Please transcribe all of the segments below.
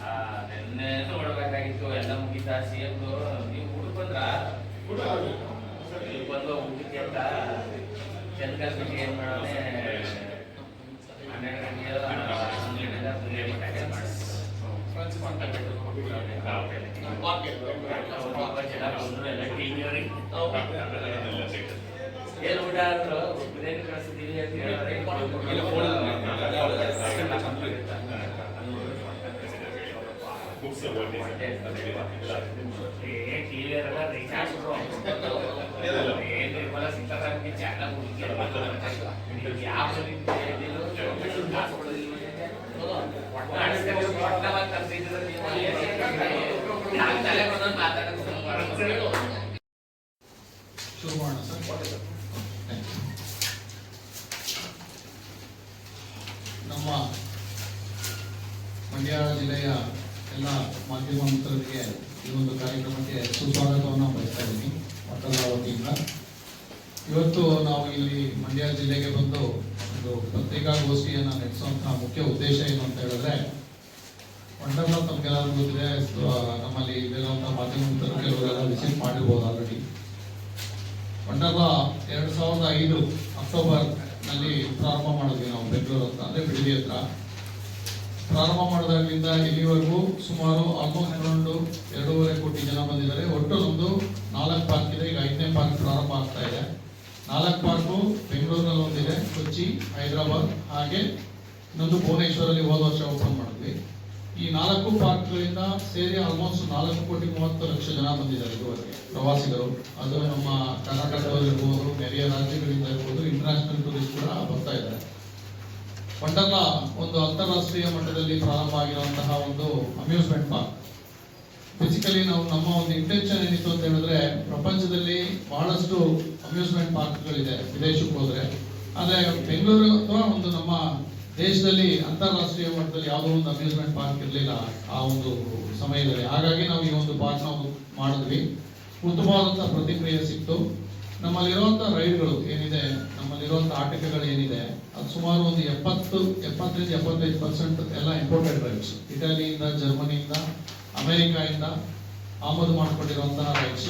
ಆ, ನೆನ್ನೆ ನೋಡ್ಬೇಕಾಗಿತ್ತು ಎಲ್ಲ ಮುಗಿತಾ ಸಿಎಂದು ನೀವು ಊಟಕ್ಕೆ ಬಂದ್ರ ನೀವು ಬಂದು ಊಟಕ್ಕೆ ಅಂತ ಚಂದ್ಕಲ್ ಬಿಟ್ಟು ಏನ್ ಮಾಡೋನೆ ಹನ್ನೆರಡು ಗಂಟೆ ಹನ್ನೆರಡರಿಂದ ಪುಣ್ಯ ಮಠಕ್ಕೆ ಏನ್ ಊಟ ಅಂದ್ರು ಬಿರಿಯಾನಿ ಕಳಿಸಿದೀವಿ ಅಂತ ಹೇಳಿದ್ರೆ ಮಾತಾಡೋದು ನಮ್ಮ ಮಂಡ್ಯ ಜಿಲ್ಲೆಯ ಎಲ್ಲ ಮಾಧ್ಯಮ ಮಿತ್ರರಿಗೆ ಈ ಒಂದು ಕಾರ್ಯಕ್ರಮಕ್ಕೆ ಸುಸ್ವಾಗತವನ್ನು ಬಯಸ್ತಾ ಇದ್ದೀನಿ ಮಟ್ಟದ ವತಿಯಿಂದ ಇವತ್ತು ನಾವು ಇಲ್ಲಿ ಮಂಡ್ಯ ಜಿಲ್ಲೆಗೆ ಬಂದು ಒಂದು ಪತ್ರಿಕಾಗೋಷ್ಠಿಯನ್ನು ನಡೆಸುವಂತಹ ಮುಖ್ಯ ಉದ್ದೇಶ ಏನು ಅಂತ ಹೇಳಿದ್ರೆ ಮಂಡಲ ತಮಗೆಲ್ಲರೂ ಗೊತ್ತಿದೆ ನಮ್ಮಲ್ಲಿ ಇಲ್ಲಿರುವಂತಹ ಮಾಧ್ಯಮ ಮಿತ್ರರು ಕೆಲವರೆಲ್ಲ ವಿಸಿಟ್ ಮಾಡಿರ್ಬೋದು ಆಲ್ರೆಡಿ ಮಂಡಲ ಎರಡು ಸಾವಿರದ ಐದು ಅಕ್ಟೋಬರ್ ನಲ್ಲಿ ಪ್ರಾರಂಭ ಮಾಡಿದ್ವಿ ನಾವು ಬೆಂಗಳೂರು ಹತ್ರ, ಅಂದ್ರೆ ಬಿಡದಿ ಹತ್ರ. ಪ್ರಾರಂಭ ಮಾಡಿದಾಗಿಂದ ಇಲ್ಲಿವರೆಗೂ ಸುಮಾರು ಆಲ್ಮೋಸ್ಟ್ ಅರೌಂಡ್ ಎರಡೂವರೆ ಕೋಟಿ ಜನ ಬಂದಿದ್ದಾರೆ. ಒಟ್ಟು ನಮ್ದು ನಾಲ್ಕು ಪಾರ್ಕ್ ಇದೆ, ಈಗ ಐದನೇ ಪಾರ್ಕ್ ಪ್ರಾರಂಭ ಆಗ್ತಾ ಇದೆ. ನಾಲ್ಕು ಪಾರ್ಕು ಬೆಂಗಳೂರಿನಲ್ಲಿ ಒಂದಿದೆ, ಕೊಚ್ಚಿ, ಹೈದರಾಬಾದ್, ಹಾಗೆ ಇನ್ನೊಂದು ಭುವನೇಶ್ವರಲ್ಲಿ ಹೋದ ವರ್ಷ ಓಪನ್ ಮಾಡಿದ್ವಿ. ಈ ನಾಲ್ಕು ಪಾರ್ಕ್ಗಳಿಂದ ಸೇರಿ ಆಲ್ಮೋಸ್ಟ್ ನಾಲ್ಕು ಕೋಟಿ ಮೂವತ್ತು ಲಕ್ಷ ಜನ ಬಂದಿದ್ದಾರೆ ಇದುವರೆಗೆ. ಪ್ರವಾಸಿಗರು. ಅದು ನಮ್ಮ ಕರ್ನಾಟಕದಲ್ಲಿರ್ಬೋದು ನೆರೆಯ ರಾಜ್ಯಗಳಿಂದ ಇರ್ಬೋದು ಇಂಟರ್ನ್ಯಾಷನಲ್ ಟೂರಿಸ್ಟ್ ಕೂಡ ಬರ್ತಾ ಇದ್ದಾರೆ. ವಂಡರ್ಲಾ ಒಂದು ಅಂತಾರಾಷ್ಟ್ರೀಯ ಮಟ್ಟದಲ್ಲಿ ಪ್ರಾರಂಭ ಆಗಿರುವಂತಹ ಒಂದು ಅಮ್ಯೂಸ್ಮೆಂಟ್ ಪಾರ್ಕ್ ಫಿಸಿಕಲಿ ನಾವು ನಮ್ಮ ಒಂದು ಇಂಟೆನ್ಷನ್ ಏನಿತ್ತು ಅಂತ ಹೇಳಿದ್ರೆ, ಪ್ರಪಂಚದಲ್ಲಿ ಬಹಳಷ್ಟು ಅಮ್ಯೂಸ್ಮೆಂಟ್ ಪಾರ್ಕ್ಗಳಿದೆ ವಿದೇಶಕ್ಕೆ ಹೋದ್ರೆ. ಆದರೆ ಬೆಂಗಳೂರು ಅಥವಾ ಒಂದು ನಮ್ಮ ದೇಶದಲ್ಲಿ, ಅಂತಾರಾಷ್ಟ್ರೀಯ ಮಟ್ಟದಲ್ಲಿ ಯಾವುದೋ ಒಂದು ಅಮ್ಯೂಸ್ಮೆಂಟ್ ಪಾರ್ಕ್ ಇರಲಿಲ್ಲ ಆ ಒಂದು ಸಮಯದಲ್ಲಿ. ಹಾಗಾಗಿ ನಾವು ಈ ಒಂದು ಪಾರ್ಕ್ ನಾವು ಮಾಡಿದ್ವಿ. ಉತ್ತಮವಾದಂತಹ ಪ್ರತಿಕ್ರಿಯೆ ಸಿಕ್ತು. ನಮ್ಮಲ್ಲಿರುವಂತಹ ರೈಡ್ಗಳು ಏನಿದೆ ನಮ್ಮಲ್ಲಿರುವಂತಹ ಆಟಿಕೆಗಳು ಏನಿದೆ, ಅದು ಸುಮಾರು ಒಂದು ಎಪ್ಪತ್ತು ಎಪ್ಪತ್ತರಿಂದ ಎಪ್ಪತ್ತೈದು ಪರ್ಸೆಂಟ್ ಎಲ್ಲ ಇಂಪೋರ್ಟೆಡ್ ರೈಡ್ಸ್ ಇಟಲಿಯಿಂದ, ಜರ್ಮನಿಯಿಂದ, ಅಮೆರಿಕಾಯಿಂದ ಆಮದು ಮಾಡಿಕೊಂಡಿರುವಂತಹ ರೈಡ್ಸ್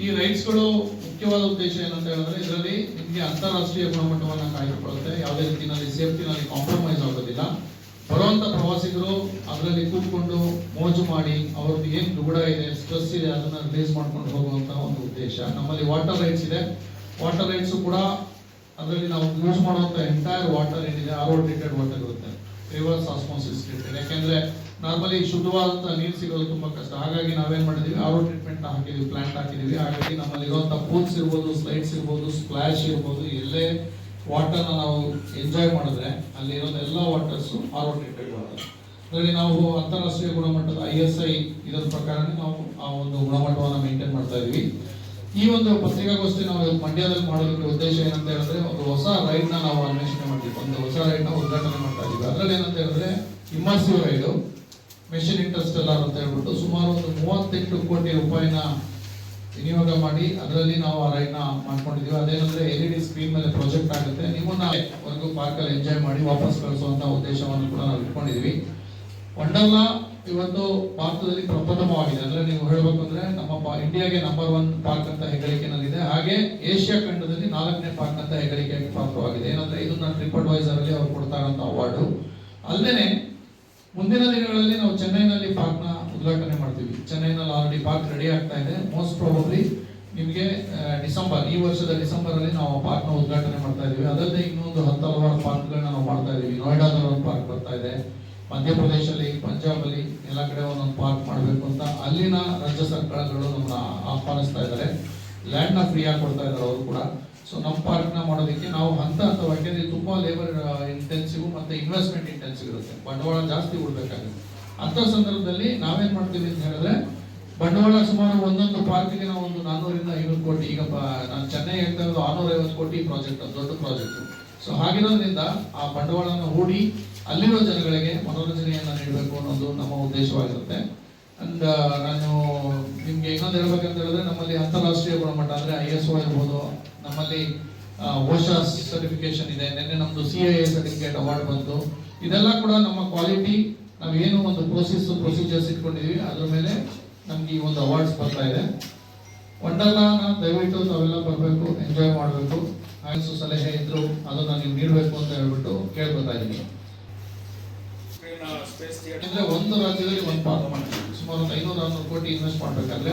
ಈ ರೈಡ್ಸ್ಗಳು ಮುಖ್ಯವಾದ ಉದ್ದೇಶ ಏನಂತ ಹೇಳಿದ್ರೆ, ಇದರಲ್ಲಿ ನಿಮಗೆ ಅಂತಾರಾಷ್ಟ್ರೀಯ ಗುಣಮಟ್ಟವನ್ನು ಕಾಯ್ದುಕೊಳ್ಳುತ್ತೆ. ಯಾವುದೇ ರೀತಿಯಲ್ಲಿ ಸೇಫ್ಟಿನಲ್ಲಿ ಕಾಂಪ್ರಮೈಸ್ ಆಗೋದಿಲ್ಲ. ಬರುವಂತ ಪ್ರವಾಸಿಗರು ಅದರಲ್ಲಿ ಕೂತ್ಕೊಂಡು ಮೋಜು ಮಾಡಿ ಅವ್ರದ್ದು ಏನು ದುಗುಡ ಇದೆ ಸ್ಟ್ರೆಸ್ ಇದೆ, ಅದನ್ನ ರಿಲೀಸ್ ಮಾಡ್ಕೊಂಡು ಹೋಗುವಂತ ಒಂದು ಉದ್ದೇಶ. ನಮ್ಮಲ್ಲಿ ವಾಟರ್ ರೈಟ್ಸ್ ಇದೆ. ವಾಟರ್ ರೈಟ್ಸು ಕೂಡ ಅದರಲ್ಲಿ ನಾವು ಯೂಸ್ ಮಾಡುವಂತ ಎಂಟೈರ್ ವಾಟರ್ ಏನಿದೆ ಆರ್ ಟ್ರೀಟೆಡ್ ವಾಟರ್ ಇರುತ್ತೆ. ರಿವರ್ಸ್ ಆಸ್ಮೋಸಿಸ್ ಟ್ರೀಟೆಡ್ ಯಾಕೆಂದ್ರೆ ನಾರ್ಮಲಿ ಶುದ್ಧವಾದಂತ ನೀರು ಸಿಗೋದು ತುಂಬಾ ಕಷ್ಟ. ಹಾಗಾಗಿ ನಾವೇನ್ ಮಾಡಿದೀವಿ, ಆರ್ ಟ್ರೀಟ್ಮೆಂಟ್ ಹಾಕಿದೀವಿ ಪ್ಲಾಂಟ್ ಹಾಕಿದೀವಿ. ಹಾಗಾಗಿ ನಮ್ಮಲ್ಲಿ ಇರುವಂತ ಪೂಲ್ಸ್ ಇರ್ಬೋದು ಸ್ಲೈಡ್ಸ್ ಇರ್ಬೋದು ಸ್ಪ್ಲಾಶ್ ಇರ್ಬೋದು ಎಲ್ಲೇ ವಾಟರ್ ನಾವು ಎಂಜಾಯ್ ಮಾಡಿದ್ರೆ ಅಲ್ಲಿ ಇರೋದು ಎಲ್ಲ ವಾಟರ್ಸ್ ಆರ್ ಟ್ರೀಟ್ಮೆಂಟ್ ಅದರಲ್ಲಿ ನಾವು ಅಂತಾರಾಷ್ಟ್ರೀಯ ಗುಣಮಟ್ಟದ ಐ ಎಸ್ ಐ ಇದರ ಪ್ರಕಾರನೇ ನಾವು ಆ ಒಂದು ಗುಣಮಟ್ಟವನ್ನು ಮೇಂಟೈನ್ ಮಾಡ್ತಾ ಇದೀವಿ. ಈ ಒಂದು ಪತ್ರಿಕಾಗೋಷ್ಠಿ ನಾವು ಮಂಡ್ಯದಲ್ಲಿ ಮಾಡೋದಕ್ಕೆ ಉದ್ದೇಶ ಏನಂತ ಹೇಳಿದ್ರೆ, ಒಂದು ಹೊಸ ರೈಡ್ನ ನಾವು ಅನ್ವೇಷಣೆ ಮಾಡ್ತೀವಿ. ಒಂದು ಹೊಸ ರೈಡ್ನ ಉದ್ಘಾಟನೆ ಮಾಡ್ತಾ ಇದೀವಿ. ಅದರಲ್ಲಿ ಏನಂತ ಹೇಳಿದ್ರೆ ಇಮರ್ಸಿವ್ ರೈಡ್ ಮೆಷಿನ್ ಇಂಟರ್ಸ್ಟೆಲ್ಲರ್ ಅಂತ ಹೇಳ್ಬಿಟ್ಟು ಸುಮಾರು ಒಂದು ಮೂವತ್ತೆಂಟು ಕೋಟಿ ರೂಪಾಯಿನ ವಿನಿಯೋಗ ಮಾಡಿ ಅದರಲ್ಲಿ ನಾವು ಆ ರೈಡ್ನ ಮಾಡ್ಕೊಂಡಿದೀವಿ ಅದೇನಂದ್ರೆ ಎಲ್ ಇ ಡಿ ಸ್ಕ್ರೀನ್ ಮೇಲೆ ಪ್ರಾಜೆಕ್ಟ್ ಆಗುತ್ತೆ. ನಿಮ್ಮನ್ನ ಒಂದು ಪಾರ್ಕಲ್ಲಿ ಎಂಜಾಯ್ ಮಾಡಿ ವಾಪಸ್ ಕಳಿಸುವಂತ ಉದ್ದೇಶವನ್ನು ಕೂಡ ನಾವು ಇಟ್ಕೊಂಡಿದೀವಿ ವಂಡರ್ಲಾ ಇವತ್ತು ಭಾರತದಲ್ಲಿ ಪ್ರಪ್ರಥಮವಾಗಿದೆ. ಅಂದ್ರೆ ನೀವು ಹೇಳಬೇಕು ಅಂದ್ರೆ ನಮ್ಮ ಇಂಡಿಯಾಗೆ ನಂಬರ್ ಒನ್ ಪಾರ್ಕ್ ಅಂತ ಹೆಗ್ಗಳಿಕೆನಲ್ಲಿದೆ. ಹಾಗೆ ಏಷ್ಯಾ ಖಂಡದಲ್ಲಿ ನಾಲ್ಕನೇ ಪಾರ್ಕ್ ಅಂತ ಹೆಗ್ಗಳಿಕೆಯಾಗಿ ಪಾತ್ರವಾಗಿದೆ. ಏನಂದ್ರೆ ಇದನ್ನ ಟ್ರಿಪ್ ಅಡ್ವೈಸರ್ ಅಲ್ಲಿ ಅವ್ರು ಕೊಡ್ತಾರಂತ ಅವಾರ್ಡು ಅಲ್ಲದೆ ಮುಂದಿನ ದಿನಗಳಲ್ಲಿ ನಾವು ಚೆನ್ನೈನಲ್ಲಿ ಪಾರ್ಕ್ನ ಉದ್ಘಾಟನೆ ಮಾಡ್ತೀವಿ. ಚೆನ್ನೈನಲ್ಲಿ ಆಲ್ರೆಡಿ ಪಾರ್ಕ್ ರೆಡಿ ಆಗ್ತಾ ಇದೆ. ಮೋಸ್ಟ್ ಪ್ರಾಬಬ್ಲಿ ನಿಮಗೆ ಡಿಸೆಂಬರ್, ಈ ವರ್ಷದ ಡಿಸೆಂಬರ್ ಅಲ್ಲಿ ನಾವು ಪಾರ್ಕ್ನ ಉದ್ಘಾಟನೆ ಮಾಡ್ತಾ ಇದೀವಿ. ಅದಲ್ಲದೆ ಇನ್ನೊಂದು ಹತ್ತು ಹಲವಾರು ಪಾರ್ಕ್ಗಳನ್ನ ನಾವು ಮಾಡ್ತಾ ಇದೀವಿ. ನೋಯ್ಡಾದಲ್ಲಿ ಒಂದು ಪಾರ್ಕ್ ಬರ್ತಾ ಇದೆ. ಮಧ್ಯಪ್ರದೇಶಲ್ಲಿ, ಪಂಜಾಬಲ್ಲಿ ಎಲ್ಲ ಕಡೆ ಒಂದೊಂದು ಪಾರ್ಕ್ ಮಾಡಬೇಕು ಅಂತ ಅಲ್ಲಿನ ರಾಜ್ಯ ಸರ್ಕಾರಗಳು ನಮ್ಮನ್ನ ಆಹ್ವಾನಿಸ್ತಾ ಇದ್ದಾರೆ. ಲ್ಯಾಂಡ್ನ ಫ್ರೀ ಆಗಿ ಕೊಡ್ತಾ ಇದ್ದಾರೆ ಅವರು ಕೂಡ. ಸೊ ನಮ್ಮ ಪಾರ್ಕ್ನ ಮಾಡೋದಕ್ಕೆ ನಾವು ಹಂತ ಹಂತವಾಗಿ ಇದು ತುಂಬಾ ಲೇಬರ್ ಇಂಟೆನ್ಸಿವ್ ಮತ್ತೆ ಇನ್ವೆಸ್ಟ್ಮೆಂಟ್ ಇಂಟೆನ್ಸಿವ್ ಇರುತ್ತೆ. ಬಂಡವಾಳ ಜಾಸ್ತಿ ಉಳ್ಬೇಕಾಗುತ್ತೆ. ಅಂತ ಸಂದರ್ಭದಲ್ಲಿ ನಾವೇನ್ ಮಾಡ್ತೀವಿ ಅಂತ ಹೇಳಿದ್ರೆ, ಬಂಡವಾಳ ಸುಮಾರು ಒಂದೊಂದು ಪಾರ್ಕಿಗೆ ನಾವು ಒಂದು ನಾನ್ನೂರಿಂದ ಐನೂರು ಕೋಟಿ, ಈಗ ನಾನು ಚೆನ್ನೈ ಹೇಳ್ತಾ ಇರೋದು ಆರ್ನೂರ ಐವತ್ತು ಕೋಟಿ ಪ್ರಾಜೆಕ್ಟ್ ದೊಡ್ಡ ಪ್ರಾಜೆಕ್ಟ್ ಸೊ ಹಾಗಿರೋದ್ರಿಂದ ಆ ಬಂಡವಾಳನ ಹೂಡಿ ಅಲ್ಲಿರೋ ಜನಗಳಿಗೆ ಮನೋರಂಜನೆಯನ್ನ ನೀಡಬೇಕು ಅನ್ನೋದು ನಮ್ಮ ಉದ್ದೇಶವಾಗಿರುತ್ತೆ. ಅಂಡ್ ನಾನು ನಿಮ್ಗೆ ಇನ್ನೊಂದು ಹೇಳ್ಬೇಕಂತ ಹೇಳಿದ್ರೆ ನಮ್ಮಲ್ಲಿ ಅಂತಾರಾಷ್ಟ್ರೀಯ ಗುಣಮಟ್ಟ ಅಂದ್ರೆ ಐ ಎಸ್ ಒ ಇರ್ಬೋದು. ನಮ್ಮಲ್ಲಿ ಓಶಾ ಸರ್ಟಿಫಿಕೇಶನ್ ಇದೆ. ನಿನ್ನೆ ನಮ್ದು C I A certificate award ಬಂತು. ಇದೆಲ್ಲ ಕೂಡ ನಮ್ಮ ಕ್ವಾಲಿಟಿ ನಾವೇನು ಒಂದು ಪ್ರೋಸೆಸ್ ಪ್ರೊಸೀಜರ್ಸ್ ಇಟ್ಕೊಂಡಿದೀವಿ. ಅದ್ರ ಮೇಲೆ ನಮ್ಗೆ ಈ ಒಂದು ಅವಾರ್ಡ್ಸ್ ಬರ್ತಾ ಇದೆ. ವಂಡರ್ಲಾನ ದಯವಿಟ್ಟು ತಾವೆಲ್ಲ ಬರಬೇಕು ಎಂಜಾಯ್ ಮಾಡಬೇಕು. ಆಯಸ್ಸು ಸಲಹೆ ಇದ್ರು ಅದನ್ನ ನೀವು ನೀಡಬೇಕು ಅಂತ ಹೇಳ್ಬಿಟ್ಟು ಕೇಳ್ಕೊತಾ ಇದ್ದೀನಿ. ಒಂದು ರಾಜ್ಯದಲ್ಲಿ ಒಂದು ಪಾತ್ರ ಮಾಡ್ತೀವಿ. ಸುಮಾರು ಒಂದು ಐನೂರು ಆರ್ನೂರು ಕೋಟಿ ಇನ್ವೆಸ್ಟ್ ಮಾಡ್ಬೇಕಾದ್ರೆ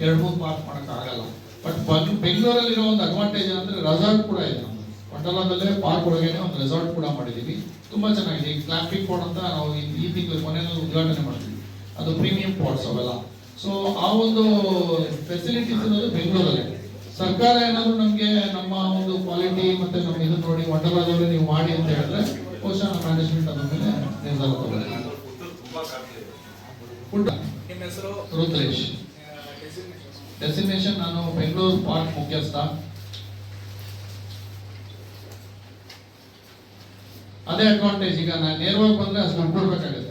ಎರಡು ಮೂರು ಪಾರ್ಕ್ ಮಾಡಕ್ ಆಗಲ್ಲ. ಬಟ್ ಬೆಂಗಳೂರಲ್ಲಿರೋ ಒಂದು ಅಡ್ವಾಂಟೇಜ್ ಏನಂದ್ರೆ ರೆಸಾರ್ಟ್ ಕೂಡ ಇದೆ ನಮ್ಮದು ವಂಡರ್ಲಾದಲ್ಲೇ ಪಾರ್ಕ್ ಒಳಗೇನೆ ಒಂದು ರೆಸಾರ್ಟ್ ಕೂಡ ಮಾಡಿದೀವಿ. ತುಂಬಾ ಚೆನ್ನಾಗಿದೆ. ಈ ಕ್ಲಾಂಪಿಂಗ್ ಪಾಟ್ ಅಂತ ನಾವು ಈ- ತಿಂಗಳು ಮನೇಲಿ ಉದ್ಘಾಟನೆ ಮಾಡ್ತೀವಿ ಅದು ಪ್ರೀಮಿಯಂ ಪಾರ್ಟ್ಸ್ ಅವೆಲ್ಲ. ಸೊ ಆ ಒಂದು ಫೆಸಿಲಿಟೀಸ್ ಇರೋದು ಬೆಂಗಳೂರಲ್ಲಿ. ಸರ್ಕಾರ ಏನಾದರೂ ನಮಗೆ ನಮ್ಮ ಒಂದು ಕ್ವಾಲಿಟಿ ಮತ್ತೆ ನಮ್ಮ ಇದು ನೋಡಿ ವಂಡರ್ಲಾದಲ್ಲೇ ನೀವು ಮಾಡಿ ಅಂತ ಹೇಳಿದ್ರೆ ಬಹುಶಃ ಮ್ಯಾನೇಜ್ಮೆಂಟ್ ಅದ್ರ ಮೇಲೆ ನಿರ್ಧಾರ ತಗೊಳ್ಳಿ. ಫುಡ್ ರುದ್ರೇಶ್ ಡೆಸಿಗ್ನೇಷನ್ ನಾನು ಬೆಂಗಳೂರು ಪಾರ್ಕ್ ಮುಖ್ಯಸ್ಥ. ಅದೇ ಅಡ್ವಾಂಟೇಜ್ ಈಗ ನಾನು ನೇರವಾಗಿ ಬಂದ್ರೆ ಅಷ್ಟು ದುಡ್ಡು ಕೊಡ್ಬೇಕಾಗುತ್ತೆ